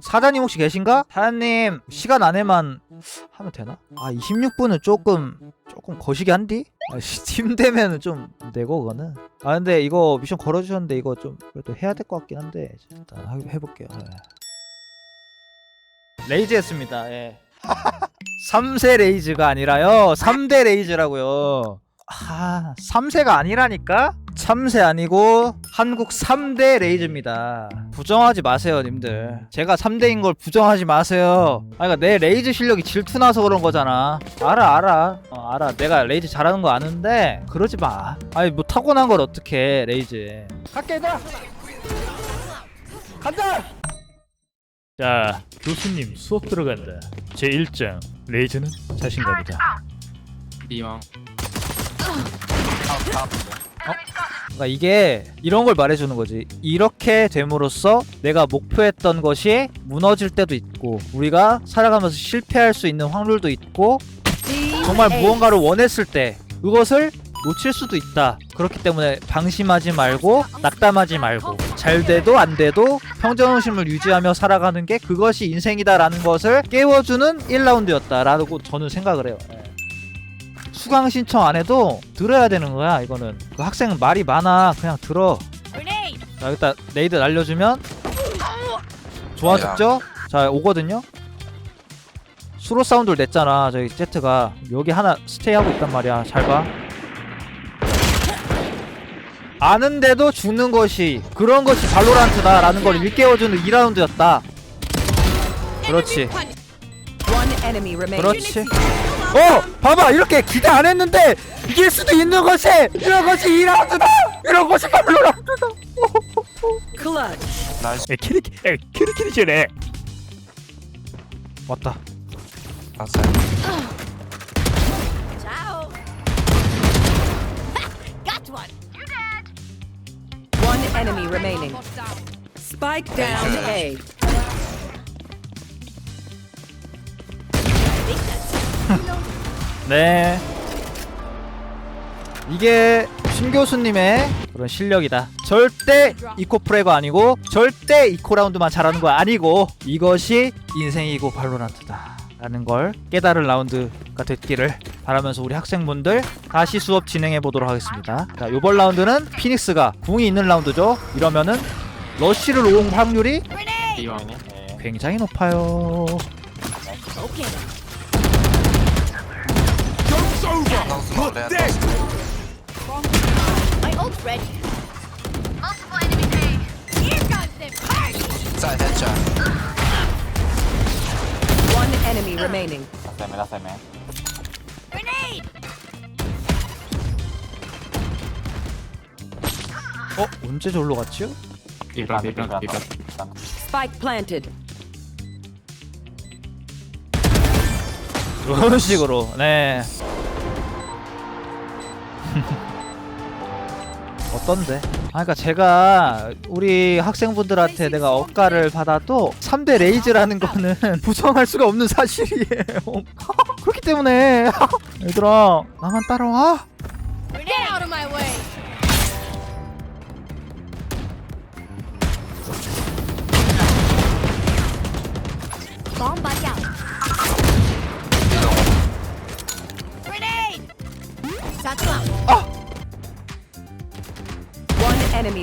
사장님 혹시 계신가? 사장님 시간 안에만 하면 되나? 아 26분은 조금 조금 거시기 한디? 아, 씨, 팀 되면은 좀 내고 그거는 아 근데 이거 미션 걸어주셨는데 이거 좀 그래도 해야 될 것 같긴 한데 일단 하- 해볼게요 예. 레이즈 했습니다 예 3세 레이즈가 아니라요 3대 레이즈라고요 아 3세가 아니라니까? 참새 아니고 한국 3대 레이즈입니다. 부정하지 마세요, 님들. 제가 3대인 걸 부정하지 마세요. 아, 그러니까 내 레이즈 실력이 질투나서 그런 거잖아. 알아, 알아. 어, 알아. 내가 레이즈 잘하는 거 아는데 그러지 마. 아니, 뭐 타고난 걸 어떻게 레이즈. 갈게, 얘들아. 간다. 자, 교수님 수업 들어간다. 제 1장 레이즈는 자신감이다. 리왕 그러니까 이게 이런 걸 말해주는 거지. 이렇게 됨으로써 내가 목표했던 것이 무너질 때도 있고 우리가 살아가면서 실패할 수 있는 확률도 있고 정말 무언가를 원했을 때 그것을 놓칠 수도 있다. 그렇기 때문에 방심하지 말고 낙담하지 말고 잘 돼도 안 돼도 평정심을 유지하며 살아가는 게 그것이 인생이다라는 것을 깨워주는 1라운드였다라고 저는 생각을 해요. 예. 수강 신청 안 해도 들어야 되는 거야 이거는. 그 학생은 말이 많아. 그냥 들어. 자 여기다 레이드 날려주면 좋아 죽죠? 자 오거든요? 수로 사운드를 냈잖아 저기 제트가. 여기 하나 스테이하고 있단 말이야. 잘봐. 아는데도 죽는 것이 그런 것이 발로란트다 라는 걸 일깨워주는 2라운드였다. 그렇지. 그렇지. 어, 봐봐 이렇게 기대 안 했는데 이길 수도 있는 것이 이런 것이 2라운드다. 이런 것이. 나이스 에 키리키 에. 왔다. 봤어요 Ciao. Got one. One enemy remaining. Spike down A. 네. 이게 신 교수님의 그런 실력이다. 절대 이코 프레가 아니고 절대 이코 라운드만 잘하는 거 아니고 이것이 인생이고 발로란트다. 라는 걸 깨달을 라운드가 됐기를 바라면서 우리 학생분들 다시 수업 진행해 보도록 하겠습니다. 자, 요번 라운드는 피닉스가 궁이 있는 라운드죠. 이러면은 러쉬를 올 확률이 굉장히 높아요. over. Not dead. My ult ready. Multiple enemy A. Here comes the party. Side headshot. One enemy remaining. Last time, last time. Grenade. 어 언제 저기로 갔지요? 일반 일반 일반. Spike planted. 이런 식으로 네. 어떤데? 아 그러니까 제가 우리 학생분들한테 내가 억가를 받아도 3대 레이즈라는 거는 부정할 수가 없는 사실이에요 그렇기 때문에 얘들아 나만 따라와 Get out of my way. Bomb buddy out.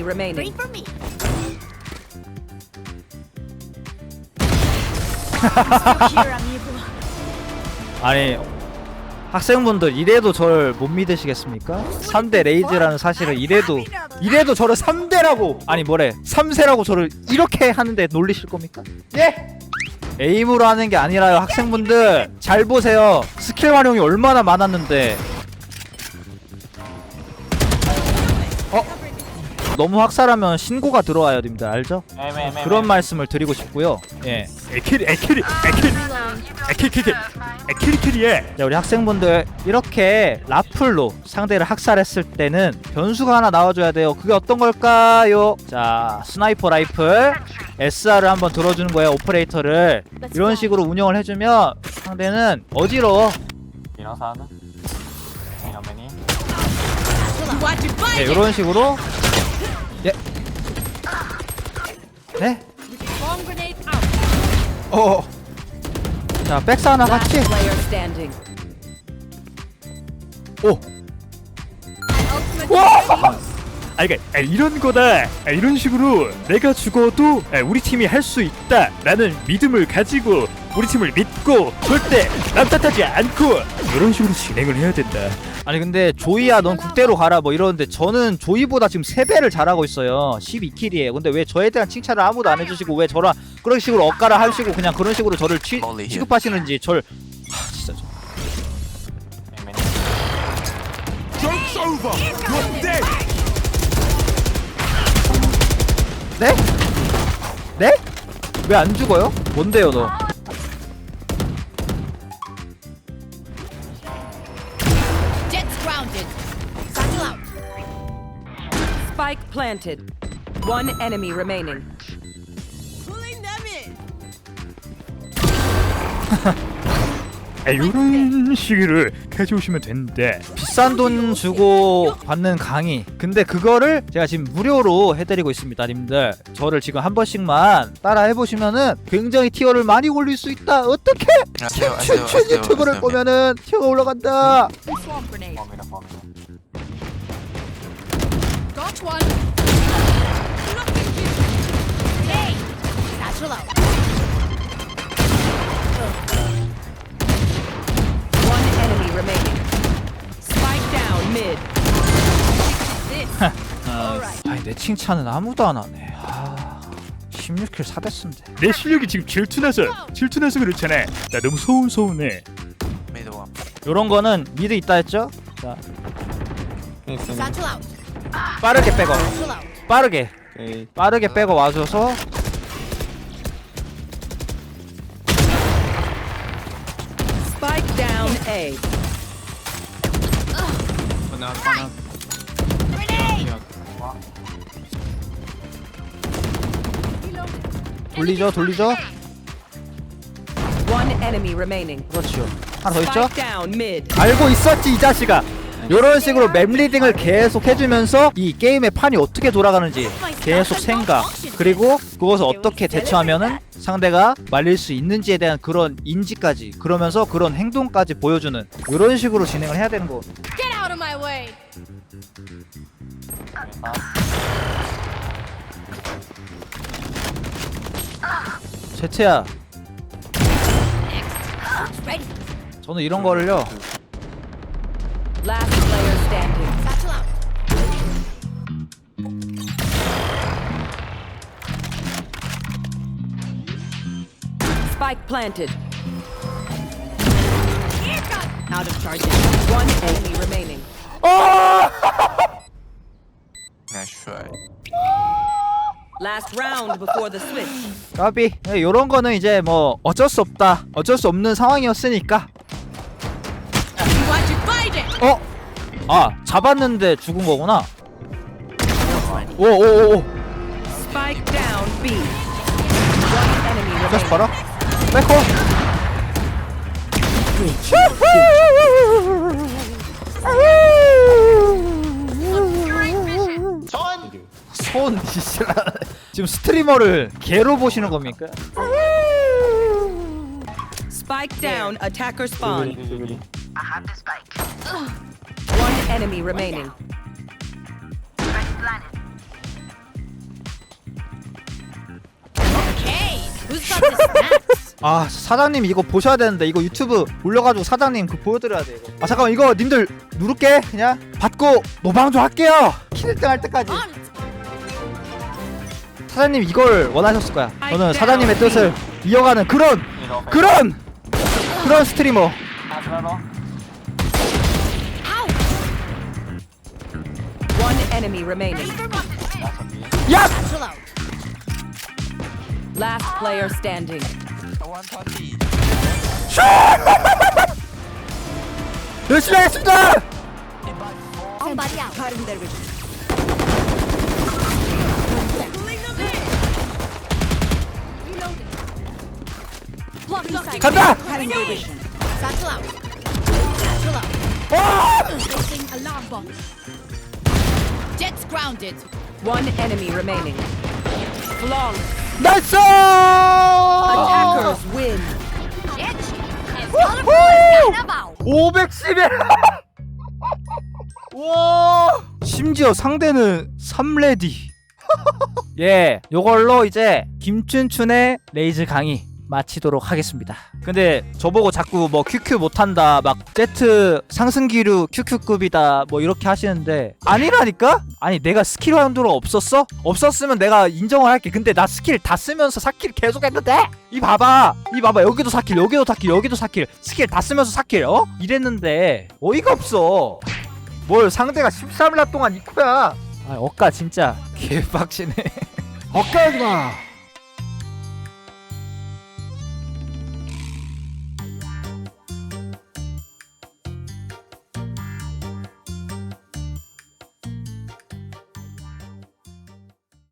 Enemy remaining. for me. Here, amigo. 아니 학생분들 이래도 저를 못 믿으시겠습니까? 3대 레이즈라는 사실을 이래도 이래도 저를 3대라고 아니 뭐래 3세라고 저를 이렇게 하는데 놀리실 겁니까? 예? 에임으로 하는 게 아니라요 학생분들 잘 보세요 스킬 활용이 얼마나 많았는데 너무 확살하면 신고가 들어와야 됩니다. 알죠? 네, 네, 네, 그런 말씀을 드리고 싶고요. 예. 에키리 에키리 에키리 에키키키 에키리키리에 자, 우리 학생분들 이렇게 라플로 상대를 학살했을 때는 변수가 하나 나와줘야 돼요. 그게 어떤 걸까요? 자, 스나이퍼 라이플 SR을 한번 들어주는 거예요. 오퍼레이터를 이런 식으로 운영을 해주면 상대는 어지러워. 일어서는 이런 매니. 네, 이런 식으로 예. 네? Bomb grenade out. 어. 자 백스 하나 Last 같이. player standing. 오. 아 그러니까 아, 이런 거다. 아, 이런 식으로 내가 죽어도 아, 우리 팀이 할 수 있다라는 믿음을 가지고 우리 팀을 믿고 절대 남 탓하지 않고 이런 식으로 진행을 해야 된다. 아니 근데 조이야 넌 국대로 가라 뭐 이러는데 저는 조이보다 지금 3배를 잘하고 있어요 12킬이에요 근데 왜 저에 대한 칭찬을 아무도 안 해주시고 왜 저랑 그런 식으로 엇가라 하시고 그냥 그런 식으로 저를 취, 취급하시는지 절 하, 진짜 저... Joke's over. You're dead. 네? 네? 왜 안 죽어요? 뭔데요 너 Jets grounded. Satchel out. Spike planted. One enemy remaining. Pulling them in. 아, 이런 식으로 가져오시면 된다. 비싼 돈 주고 받는 강의 근데 그거를 제가 지금 무료로 해드리고 있습니다 님들 저를 지금 한 번씩만 따라 해보시면은 굉장히 티어를 많이 올릴 수 있다 어떻게 춘춘 유튜브를 보면은 티어가 올라간다 Swamp grenade. Four meter, four meter. Got one. Hey. Satchel out. One enemy remaining. Mid. Alright. 아니 내 칭찬은 아무도 안 하네 아 16킬 4대스인데 내 실력이 지금 질투나서 질투나서 그렇잖아. 나 너무 서운 서운해. 요런 거는 미드 있다 했죠? 자 Satchel out. 빠르게 빼고 Satchel out. 빠르게 빠르게 빼고 와줘서 돌리죠 돌리죠 One enemy remaining. 그렇죠 하나 더 있죠? Spike down mid. 알고 있었지 이 자식아 요런 식으로 맵 리딩을 계속 해주면서 이 게임의 판이 어떻게 돌아가는지 계속 생각 그리고 그것을 어떻게 대처하면은 상대가 말릴 수 있는지에 대한 그런 인지까지 그러면서 그런 행동까지 보여주는 요런 식으로 진행을 해야 되는 거 Get out of my way. Ready. 저는 이런 거를요 Last player standing. Spike planted. Out of charges. One enemy remaining. Last round before the switch. 까비 네, 요런 거는 이제 뭐 어쩔 수 없다 어쩔 수 없는 상황이었으니까 You it. 어? 아 잡았는데 죽은 거구나 오오오오 Spike down B. One enemy 다시 remaining. 봐라 백호 손 지시라 지금 스트리머를 개로 보시는 겁니까? Spike down. Attacker spawn. One enemy remaining. Okay. Who's got the snacks? 아 사장님 이거 보셔야 되는데 이거 유튜브 올려가지고 사장님 그 보여드려야 돼 이거 아 잠깐만 이거 님들 누를게 그냥 받고 노방조 할게요 킬 1등 할 때까지. 사장님 이걸 원하셨을 거야 저는 사장님의 뜻을 이어가는 그런. 그런 그런 스트리머. One enemy remaining. 야! Last player standing. 열심히 하겠습니다. 간다! 아! Jets grounded. One enemy remaining. Long. 나이스! Attackers win. Jets is colorful 511! 와! 심지어 상대는 3레디. 예, 요걸로 이제 김춘춘의 레이즈 강의 마치도록 하겠습니다 근데 저보고 자꾸 뭐 QQ 못한다 막 Z 상승기류 QQ급이다 뭐 이렇게 하시는데 아니라니까? 아니 내가 스킬 한도가 없었어? 없었으면 내가 인정을 할게 근데 나 스킬 다 쓰면서 사킬 계속 했는데? 이 봐봐 이 봐봐 여기도 사킬 여기도 사킬 여기도 사킬 스킬 다 쓰면서 사킬 어? 이랬는데 어이가 없어 뭘 상대가 13라 동안 이코야 아 억까 진짜 개빡치네 엇가지 마.